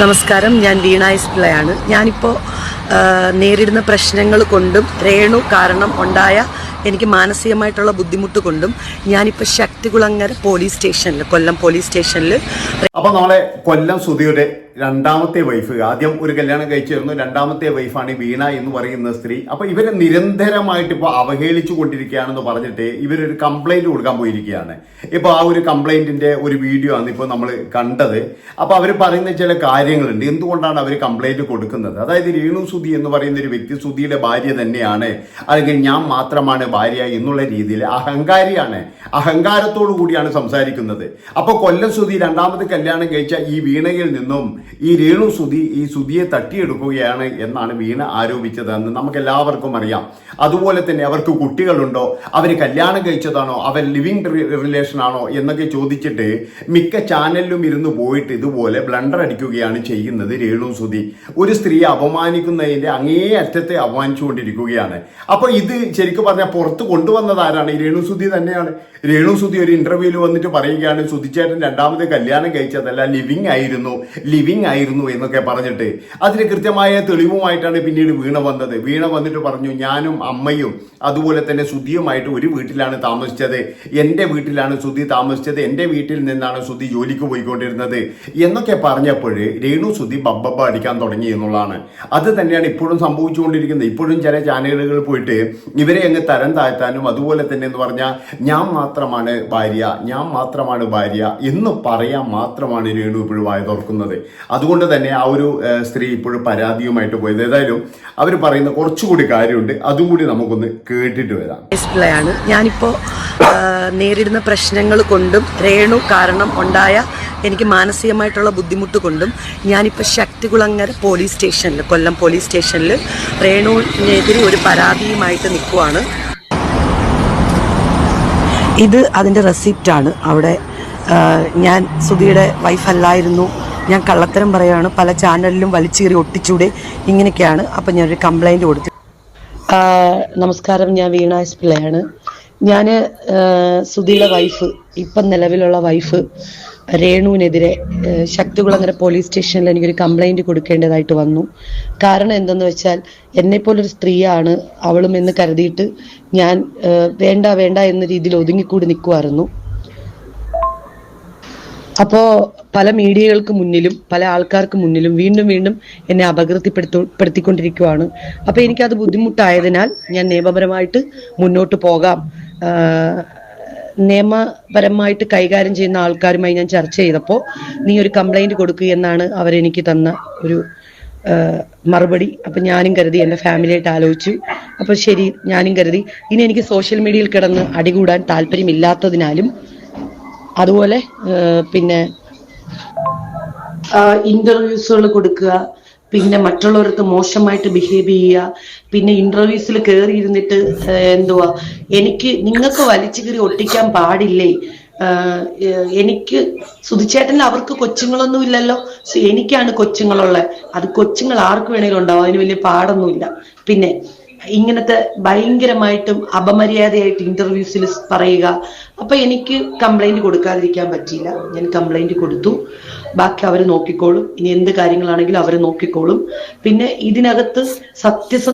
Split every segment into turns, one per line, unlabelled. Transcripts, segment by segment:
നമസ്കാരം. ഞാൻ വീണ എസ് പിള്ളയാണ് ഞാനിപ്പോൾ നേരിടുന്ന പ്രശ്നങ്ങൾ കൊണ്ടും രേണു കാരണം ഉണ്ടായ എനിക്ക് മാനസികമായിട്ടുള്ള ബുദ്ധിമുട്ട് കൊണ്ടും ഞാനിപ്പോൾ ശക്തികുളങ്ങര പോലീസ് സ്റ്റേഷനിൽ കൊല്ലം പോലീസ് സ്റ്റേഷനിൽ
അപ്പോൾ നമ്മളെ കൊല്ലം സുധിയുടെ രണ്ടാമത്തെ വൈഫ് ആദ്യം ഒരു കല്യാണം കഴിച്ചിരുന്നു. രണ്ടാമത്തെ വൈഫാണ് വീണ എന്ന് പറയുന്ന സ്ത്രീ. അപ്പൊ ഇവരെ നിരന്തരമായിട്ട് ഇപ്പൊ അവഹേളിച്ചു കൊണ്ടിരിക്കുകയാണെന്ന് പറഞ്ഞിട്ട് ഇവരൊരു കംപ്ലൈന്റ് കൊടുക്കാൻ പോയിരിക്കുകയാണ്. ഇപ്പൊ ആ ഒരു കംപ്ലൈന്റിന്റെ ഒരു വീഡിയോ ആണ് ഇപ്പൊ നമ്മൾ കണ്ടത്. അപ്പൊ അവർ പറയുന്ന ചില കാര്യങ്ങളുണ്ട്. എന്തുകൊണ്ടാണ് അവർ കംപ്ലൈന്റ് കൊടുക്കുന്നത്? അതായത് രേണു സുധി എന്ന് പറയുന്ന ഒരു വ്യക്തി സുധിയുടെ ഭാര്യ തന്നെയാണ്. അല്ലെങ്കിൽ ഞാൻ മാത്രമാണ് ഭാര്യ എന്നുള്ള രീതിയിൽ അഹങ്കാരിയാണ്. അഹങ്കാരത്തോടു കൂടിയാണ് സംസാരിക്കുന്നത്. അപ്പൊ കൊല്ലം സുധി രണ്ടാമത് കല്യാണം കഴിച്ച ഈ വീണയിൽ നിന്നും ഈ രേണു സുധി ഈ സുധിയെ തട്ടിയെടുക്കുകയാണ് എന്നാണ് വീണ ആരോപിച്ചതെന്ന് നമുക്ക് എല്ലാവർക്കും അറിയാം. അതുപോലെ തന്നെ അവർക്ക് കുട്ടികളുണ്ടോ? അവർ കല്യാണം കഴിച്ചതാണോ? അവർ ലിവിങ് റിലേഷൻ ആണോ എന്നൊക്കെ ചോദിച്ചിട്ട് മിക്ക ചാനലിലും ഇരുന്ന് പോയിട്ട് ഇതുപോലെ ബ്ലണ്ടർ അടിക്കുകയാണ് ചെയ്യുന്നത് രേണു സുധി. ഒരു സ്ത്രീയെ അപമാനിക്കുന്നതിന്റെ അങ്ങേ അറ്റത്തെ അപമാനിച്ചുകൊണ്ടിരിക്കുകയാണ്. അപ്പോൾ ഇത് ശരിക്കും പറഞ്ഞാൽ പുറത്ത് കൊണ്ടുവന്നത് ആരാണ് ഈ രേണു സുധി തന്നെയാണ്. രേണു സുധി ഒരു ഇന്റർവ്യൂവിൽ വന്നിട്ട് പറയുകയാണ് സുധിച്ചേട്ടൻ രണ്ടാമത് കല്യാണം കഴിച്ചതല്ല ലിവിങ് ആയിരുന്നു. ലിവിങ് ആയിരുന്നു എന്നൊക്കെ പറഞ്ഞിട്ട് അതിന് കൃത്യമായ തെളിവുമായിട്ടാണ് പിന്നീട് വീണ വന്നത്. വീണ വന്നിട്ട് പറഞ്ഞു ഞാനും അമ്മയും അതുപോലെ തന്നെ ശുദ്ധിയുമായിട്ട് ഒരു വീട്ടിലാണ് താമസിച്ചത്. എന്റെ വീട്ടിലാണ് ശുദ്ധി താമസിച്ചത്. എന്റെ വീട്ടിൽ നിന്നാണ് ശുദ്ധി ജോലിക്ക് പോയിക്കൊണ്ടിരുന്നത്. എന്നൊക്കെ പറഞ്ഞപ്പോൾ രേണു സുധി ബബ്ബബ്ബ അടിക്കാൻ തുടങ്ങി എന്നുള്ളതാണ്. അത് തന്നെയാണ് ഇപ്പോഴും സംഭവിച്ചുകൊണ്ടിരിക്കുന്നത്. ഇപ്പോഴും ചില ചാനലുകൾ പോയിട്ട് ഇവരെ അങ്ങ് തരം താഴ്ത്താനും അതുപോലെ തന്നെ എന്ന് പറഞ്ഞാൽ ഞാൻ മാത്രമാണ് ഭാര്യ ഞാൻ മാത്രമാണ് ഭാര്യ എന്ന് പറയാൻ മാത്രമാണ് രേണു ഇപ്പോഴും വായ തുറക്കുന്നത്. അതുകൊണ്ട് തന്നെ ആ ഒരു സ്ത്രീ ഇപ്പോഴും പരാതിയുമായിട്ട് പോയത്. ഏതായാലും അവർ പറയുന്ന കുറച്ചുകൂടി കാര്യമുണ്ട്. അതും കൂടി നമുക്കൊന്ന് കേട്ടിട്ട് വരാം.
ആണ് ഞാനിപ്പോ നേരിടുന്ന പ്രശ്നങ്ങൾ കൊണ്ടും രേണു കാരണം ഉണ്ടായ എനിക്ക് മാനസികമായിട്ടുള്ള ബുദ്ധിമുട്ട് കൊണ്ടും ഞാനിപ്പോൾ ശക്തികുളങ്ങര പോലീസ് സ്റ്റേഷനിൽ കൊല്ലം പോലീസ് സ്റ്റേഷനിൽ രേണുവിനെതിരെ ഒരു പരാതിയുമായിട്ട് നിൽക്കുവാണ്. ഇത് അതിന്റെ റെസിപ്റ്റാണ് അവിടെ ഞാൻ സുധിയുടെ വൈഫല്ലായിരുന്നു ഞാൻ കള്ളത്തരം പറയുകയാണ് പല ചാനലിലും വലിച്ചീറി ഒട്ടിച്ചൂടെ ഇങ്ങനെയൊക്കെയാണ്. അപ്പം ഞാനൊരു കംപ്ലൈന്റ് കൊടുത്തു. നമസ്കാരം. ഞാൻ വീണ എസ് പിള്ളയാണ് ഞാൻ സുധീലെ വൈഫ് ഇപ്പം നിലവിലുള്ള വൈഫ് രേണുവിനെതിരെ ശക്തികുളങ്ങര പോലീസ് സ്റ്റേഷനിൽ എനിക്കൊരു കംപ്ലൈന്റ് കൊടുക്കേണ്ടതായിട്ട് വന്നു. കാരണം എന്തെന്ന് വെച്ചാൽ എന്നെപ്പോലൊരു സ്ത്രീയാണ് അവളും എന്ന് കരുതിയിട്ട് ഞാൻ വേണ്ട വേണ്ട എന്ന രീതിയിൽ ഒതുങ്ങിക്കൂടി നിൽക്കുമായിരുന്നു അപ്പോ പല മീഡിയകൾക്ക് മുന്നിലും പല ആൾക്കാർക്ക് മുന്നിലും വീണ്ടും വീണ്ടും എന്നെ അപകീർത്തിപ്പെടുത്തിക്കൊണ്ടിരിക്കുവാണ് അപ്പൊ എനിക്കത് ബുദ്ധിമുട്ടായതിനാൽ ഞാൻ നിയമപരമായിട്ട് മുന്നോട്ട് പോകാം. നിയമപരമായിട്ട് കൈകാര്യം ചെയ്യുന്ന ആൾക്കാരുമായി ഞാൻ ചർച്ച ചെയ്തപ്പോൾ നീ ഒരു കംപ്ലൈന്റ് കൊടുക്കുക എന്നാണ് അവരെനിക്ക് തന്ന ഒരു മറുപടി. അപ്പൊ ഞാനും കരുതി എന്റെ ഫാമിലിയായിട്ട് ആലോചിച്ചു. അപ്പൊ ശരി ഞാനും കരുതി. ഇനി എനിക്ക് സോഷ്യൽ മീഡിയയിൽ കിടന്ന് അടികൂടാൻ താല്പര്യമില്ലാത്തതിനാലും അതുപോലെ പിന്നെ ഇന്റർവ്യൂസുകൾ കൊടുക്കുക പിന്നെ മറ്റുള്ളവർക്ക് മോശമായിട്ട് ബിഹേവ് ചെയ്യുക പിന്നെ ഇന്റർവ്യൂസിൽ കയറി ഇരുന്നിട്ട് എന്തുവാ എനിക്ക് നിങ്ങൾക്ക് വലിച്ചു കയറി ഒട്ടിക്കാൻ പാടില്ലേ? എനിക്ക് സുധിച്ചേട്ടൻ അവർക്ക് കൊച്ചുങ്ങളൊന്നും ഇല്ലല്ലോ. എനിക്കാണ് കൊച്ചുങ്ങളുള്ളത് അത് കൊച്ചുങ്ങൾ ആർക്ക് വേണേലും ഉണ്ടാവും. അതിന് വലിയ പാടൊന്നുമില്ല. പിന്നെ ഇങ്ങനത്തെ ഭയങ്കരമായിട്ടും അപമര്യാദയായിട്ട് ഇന്റർവ്യൂസിൽ പറയുക. അപ്പൊ എനിക്ക് കംപ്ലൈന്റ് കൊടുക്കാതിരിക്കാൻ പറ്റിയില്ല. ഞാൻ കംപ്ലൈന്റ് കൊടുത്തു. ബാക്കി അവർ നോക്കിക്കോളും. ഇനി എന്ത് കാര്യങ്ങളാണെങ്കിലും അവർ നോക്കിക്കോളും. പിന്നെ ഇതിനകത്ത് സത്യസന്ധ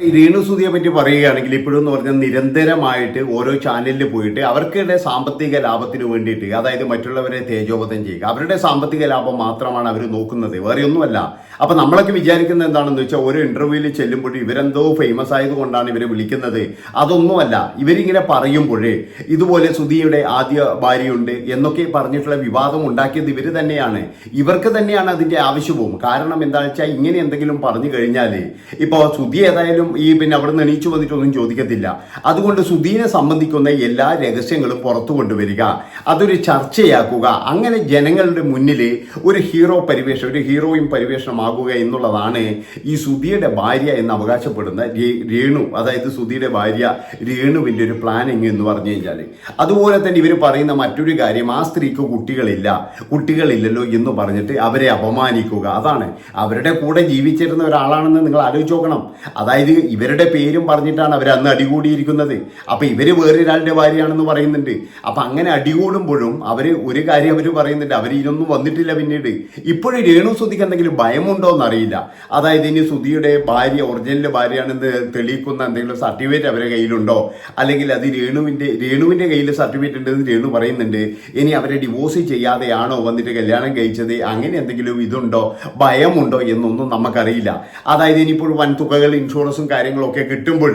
ഈ രേണു രേണുസുതിയെ പറ്റി പറയുകയാണെങ്കിൽ ഇപ്പോഴും എന്ന് പറഞ്ഞാൽ നിരന്തരമായിട്ട് ഓരോ ചാനലിൽ പോയിട്ട് അവർക്കിടെ സാമ്പത്തിക ലാഭത്തിന് വേണ്ടിയിട്ട് അതായത് മറ്റുള്ളവരെ തേജോപതം ചെയ്യുക അവരുടെ സാമ്പത്തിക ലാഭം മാത്രമാണ് അവർ നോക്കുന്നത് വേറെ ഒന്നുമല്ല. അപ്പൊ നമ്മളൊക്കെ വിചാരിക്കുന്നത് എന്താണെന്ന് വെച്ചാൽ ഓരോ ഇന്റർവ്യൂവിൽ ചെല്ലുമ്പോൾ ഇവരെന്തോ ഫേമസ് ആയതുകൊണ്ടാണ് ഇവരെ വിളിക്കുന്നത്. അതൊന്നുമല്ല. ഇവരിങ്ങനെ പറയുമ്പോഴേ ഇതുപോലെ സുധിയുടെ ആദ്യ ഭാര്യയുണ്ട് എന്നൊക്കെ പറഞ്ഞിട്ടുള്ള വിവാദം ഉണ്ടാക്കിയത് ഇവർ തന്നെയാണ്. ഇവർക്ക് തന്നെയാണ് അതിന്റെ ആവശ്യവും. കാരണം എന്താണെന്ന് വെച്ചാൽ ഇങ്ങനെ എന്തെങ്കിലും പറഞ്ഞു കഴിഞ്ഞാൽ ഇപ്പോൾ സുധി ഏതായാലും ഈ പിന്നെ അവിടെ നിന്ന് എണീച്ചു വന്നിട്ടൊന്നും ചോദിക്കത്തില്ല. അതുകൊണ്ട് സുധീനെ സംബന്ധിക്കുന്ന എല്ലാ രഹസ്യങ്ങളും പുറത്തു കൊണ്ടുവരിക. അതൊരു ചർച്ചയാക്കുക. അങ്ങനെ ജനങ്ങളുടെ മുന്നിൽ ഒരു ഹീറോ പരിവേഷം ഒരു ഹീറോയും പരിവേഷണമാകുക എന്നുള്ളതാണ് ഈ സുധിയുടെ ഭാര്യ എന്ന് അവകാശപ്പെടുന്ന രേണു അതായത് സുധിയുടെ ഭാര്യ രേണുവിന്റെ ഒരു പ്ലാനിങ് എന്ന് പറഞ്ഞു കഴിഞ്ഞാൽ അതുപോലെ തന്നെ ഇവർ പറയുന്ന മറ്റൊരു കാര്യം ആ സ്ത്രീക്ക് കുട്ടികളില്ല കുട്ടികളില്ലല്ലോ എന്ന് പറഞ്ഞിട്ട് അവരെ അപമാനിക്കുക. അതാണ് അവരുടെ കൂടെ ജീവിച്ചിരുന്ന ഒരാളാണെന്ന് നിങ്ങൾ ആലോചിച്ച് നോക്കണം. അതായത് ഇവരുടെ പേരും പറഞ്ഞിട്ടാണ് അവർ അന്ന് അടികൂടിയിരിക്കുന്നത്. അപ്പൊ ഇവർ വേറൊരാളുടെ ഭാര്യയാണെന്ന് പറയുന്നുണ്ട്. അപ്പൊ അങ്ങനെ അടികൂടുമ്പോഴും അവർ ഒരു കാര്യം അവർ പറയുന്നുണ്ട്. അവർ ഇതിനൊന്നും വന്നിട്ടില്ല പിന്നീട്. ഇപ്പോഴും രേണു സുധിക്ക് എന്തെങ്കിലും ഭയമുണ്ടോ എന്നറിയില്ല അതായത് ഇനി സുധിയുടെ ഭാര്യ ഒറിജിനൽ ഭാര്യയാണെന്ന് തെളിയിക്കുന്ന എന്തെങ്കിലും സർട്ടിഫിക്കറ്റ് അവരുടെ കയ്യിലുണ്ടോ? അല്ലെങ്കിൽ അത് രേണുവിന്റെ രേണുവിന്റെ കയ്യിൽ സർട്ടിഫിക്കറ്റ് ഉണ്ടെന്ന് രേണു പറയുന്നുണ്ട്. ഇനി അവരെ ഡിവോഴ്സ് ചെയ്യാതെയാണോ വന്നിട്ട് കല്യാണം കഴിച്ചത്? അങ്ങനെ എന്തെങ്കിലും ഇതുണ്ടോ? ഭയമുണ്ടോ എന്നൊന്നും നമുക്കറിയില്ല. അതായത് ഇനിയിപ്പോൾ വൻ തുകകൾ ഇൻഷുറൻസും കാര്യങ്ങളും ഒക്കെ കിട്ടുമ്പോൾ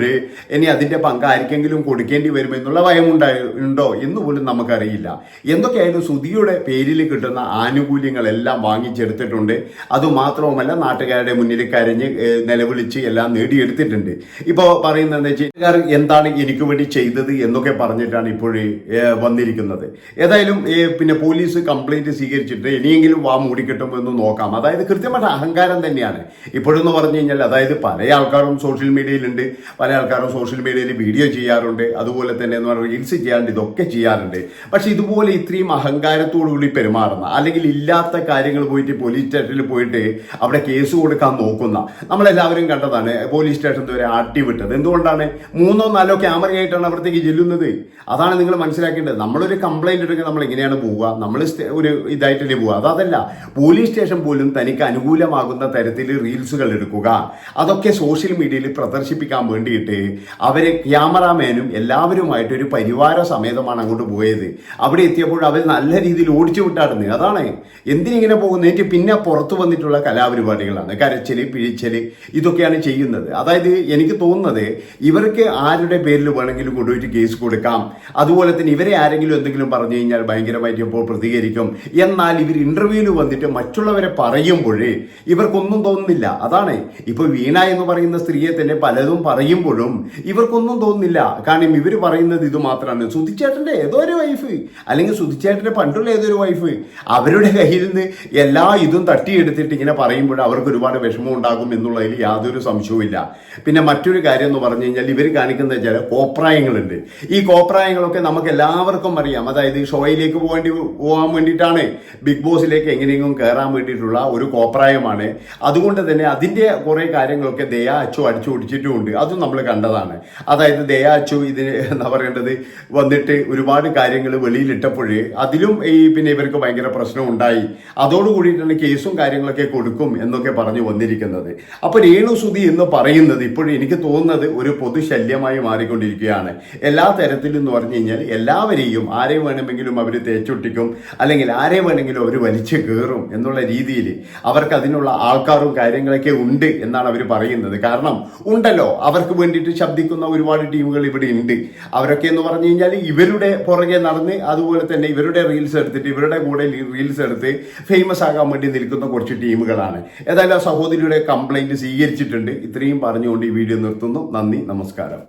ഇനി അതിന്റെ പങ്ക് ആർക്കെങ്കിലും കൊടുക്കേണ്ടി വരും എന്നുള്ള ഭയമുണ്ടായി ഉണ്ടോ? എന്ന് പോലും നമുക്കറിയില്ല. എന്തൊക്കെയായാലും സുധിയുടെ പേരിൽ കിട്ടുന്ന ആനുകൂല്യങ്ങളെല്ലാം വാങ്ങിച്ചെടുത്തിട്ടുണ്ട്. അതുമാത്രവുമല്ല നാട്ടുകാരുടെ മുന്നിൽ കരഞ്ഞ് നിലവിളിച്ച് എല്ലാം നേടിയെടുത്തിട്ടുണ്ട്. ഇപ്പോൾ പറയുന്നത് വെച്ചാൽ എന്താണ് എനിക്ക് വേണ്ടി ചെയ്തത് എന്നൊക്കെ പറഞ്ഞിട്ടാണ് ഇപ്പോഴേ വന്നിരിക്കുന്നത്. ഏതായാലും പിന്നെ പോലീസ് കംപ്ലൈന്റ് സ്വീകരിച്ചിട്ട് ഇനിയെങ്കിലും വാ മൂടിക്കിട്ടുമോ എന്ന് നോക്കാം. അതായത് കൃത്യമായിട്ട് അഹങ്കാരം തന്നെയാണ്. ഇപ്പോഴെന്ന് പറഞ്ഞു കഴിഞ്ഞാൽ അതായത് പല ആൾക്കാരും സോഷ്യൽ മീഡിയയിലുണ്ട് പല ആൾക്കാരും സോഷ്യൽ മീഡിയയിൽ വീഡിയോ ചെയ്യാറുണ്ട്. അതുപോലെ തന്നെ എന്ന് പറഞ്ഞാൽ റീൽസ് ചെയ്യാറുണ്ട്. ഇതൊക്കെ ചെയ്യാറുണ്ട്. പക്ഷെ ഇതുപോലെ ഇത്രയും അഹങ്കാരത്തോടു കൂടി പെരുമാറുന്ന അല്ലെങ്കിൽ ഇല്ലാത്ത കാര്യങ്ങൾ പോയിട്ട് പോലീസ് സ്റ്റേഷനിൽ പോയിട്ട് അവിടെ കേസ് കൊടുക്കാൻ നോക്കുന്ന നമ്മളെല്ലാവരും കണ്ടതാണ്. പോലീസ് സ്റ്റേഷൻ വരെ ആട്ടി വിട്ടത്. എന്തുകൊണ്ടാണ്? മൂന്നോ നാലോ ക്യാമറയായിട്ടാണ് അവിടത്തേക്ക് ചെല്ലുന്നത്. അതാണ് നിങ്ങൾ മനസ്സിലാക്കേണ്ടത്. നമ്മളൊരു കംപ്ലൈന്റ് എടുക്കുക നമ്മൾ എങ്ങനെയാണ് പോവുക? നമ്മൾ ഒരു ഇതായിട്ടല്ലേ പോവുക? അതല്ല. പോലീസ് സ്റ്റേഷൻ പോലും തനിക്ക് അനുകൂലമാകുന്ന തരത്തിൽ റീൽസുകൾ എടുക്കുക. അതൊക്കെ സോഷ്യൽ മീഡിയയിൽ പ്രദർശിപ്പിക്കാൻ വേണ്ടിയിട്ട് അവർ ക്യാമറാമാനും എല്ലാവരുമായിട്ട് ഒരു പരിവാര സമേതമാണ് അങ്ങോട്ട് പോയത്. അവിടെ എത്തിയപ്പോൾ അവർ നല്ല രീതിയിൽ ഓടിച്ചു വിട്ടാടുന്നത് അതാണ്. എന്തിനിങ്ങനെ പോകുന്നത് എനിക്ക് പിന്നെ പുറത്തു വന്നിട്ടുള്ള കലാപരിപാടികളാണ്. കരച്ചൽ പിഴിച്ചൽ ഇതൊക്കെയാണ് ചെയ്യുന്നത്. അതായത് എനിക്ക് തോന്നുന്നത് ഇവർക്ക് ആരുടെ പേരിൽ വേണമെങ്കിലും കൊണ്ടുപോയിട്ട് കേസ് കൊടുക്കാം. അതുപോലെ തന്നെ ഇവരെ ആരെങ്കിലും എന്തെങ്കിലും പറഞ്ഞു കഴിഞ്ഞാൽ ഭയങ്കരമായിട്ട് ഇപ്പോൾ പ്രതികരിക്കും. എന്നാൽ ഇവർ ഇന്റർവ്യൂവിൽ വന്നിട്ട് മറ്റുള്ളവരെ പറയുമ്പോഴേ ഇവർക്കൊന്നും തോന്നുന്നില്ല. അതാണ്. ഇപ്പൊ വീണ എന്ന് പറയുന്ന സ്ത്രീയെ തന്നെ പലതും പറയുമ്പോഴും ഇവർക്കൊന്നും തോന്നുന്നില്ല. കാരണം ഇവർ പറയുന്നത് ഇത് മാത്രമാണ് സുധിച്ചേട്ടന്റെ ഏതോ ഒരു വൈഫ് അല്ലെങ്കിൽ സുധിച്ചേട്ടന്റെ പണ്ടുള്ള ഏതൊരു വൈഫ് അവരുടെ കയ്യിൽ നിന്ന് എല്ലാ ഇതും തട്ടിയെടുത്തിട്ട് ഇങ്ങനെ പറയുമ്പോൾ അവർക്ക് ഒരുപാട് വിഷമം ഉണ്ടാകും എന്നുള്ളതിൽ യാതൊരു സംശയവുമില്ല പിന്നെ മറ്റൊരു കാര്യം എന്ന് പറഞ്ഞു കഴിഞ്ഞാൽ ഇവർ കാണിക്കുന്ന ചില കോപ്രായങ്ങളുണ്ട്. ഈ കോപ്രായങ്ങളൊക്കെ നമുക്ക് എല്ലാവർക്കും അറിയാം. അതായത് ഷോയിലേക്ക് പോകേണ്ടി പോകാൻ വേണ്ടിയിട്ടാണ് ബിഗ് ബോസിലേക്ക് എങ്ങനെയെങ്കിലും കയറാൻ വേണ്ടിയിട്ടുള്ള ഒരു കോപ്രായമാണ്. അതുകൊണ്ട് തന്നെ അതിന്റെ കുറേ കാര്യങ്ങളൊക്കെ ദയ അച്ചു അടിച്ചു ഓടിച്ചിട്ടുമുണ്ട് അതും നമ്മൾ കണ്ടതാണ്. അതായത് ദയാച്ചു ഇതിന് എന്താ പറയേണ്ടത്? വന്നിട്ട് ഒരുപാട് കാര്യങ്ങൾ വെളിയിലിട്ടപ്പോഴേ അതിലും ഈ പിന്നെ ഇവർക്ക് ഭയങ്കര പ്രശ്നം ഉണ്ടായി അതോടുകൂടിയിട്ടാണ് കേസും കാര്യങ്ങളൊക്കെ കൊടുക്കും എന്നൊക്കെ പറഞ്ഞു വന്നിരിക്കുന്നത്. അപ്പോൾ രേണുസുതി എന്ന് പറയുന്നത് ഇപ്പോഴും എനിക്ക് തോന്നുന്നത് ഒരു പൊതുശല്യമായി മാറിക്കൊണ്ടിരിക്കുകയാണ്. എല്ലാ തരത്തിലും എന്ന് പറഞ്ഞു കഴിഞ്ഞാൽ എല്ലാവരെയും ആരെ വേണമെങ്കിലും അവർ തേച്ചൊട്ടിക്കും അല്ലെങ്കിൽ ആരെ വേണമെങ്കിലും അവർ വലിച്ചു കയറും എന്നുള്ള രീതിയിൽ അവർക്ക് അതിനുള്ള ആൾക്കാരും കാര്യങ്ങളൊക്കെ ഉണ്ട് എന്നാണ് അവർ പറയുന്നത്. കാരണം ഉണ്ടല്ലോ. അവർക്ക് വേണ്ടിയിട്ട് ശബ്ദിക്കുന്ന ഒരുപാട് ടീമുകൾ ഇവിടെ ഉണ്ട്. അവരൊക്കെ എന്ന് പറഞ്ഞു കഴിഞ്ഞാൽ ഇവരുടെ പുറകെ നടന്ന് അതുപോലെ തന്നെ ഇവരുടെ റീൽസ് എടുത്തിട്ട് ഇവരുടെ കൂടെ റീൽസ് എടുത്ത് ഫേമസ് ആകാൻ വേണ്ടി നിൽക്കുന്ന കുറച്ച് ടീമുകളാണ്. ഏതായാലും ആ സഹോദരിയുടെ കംപ്ലൈന്റ് സ്വീകരിച്ചിട്ടുണ്ട്. ഇത്രയും പറഞ്ഞുകൊണ്ട് ഈ വീഡിയോ നിർത്തുന്നു. നന്ദി നമസ്കാരം.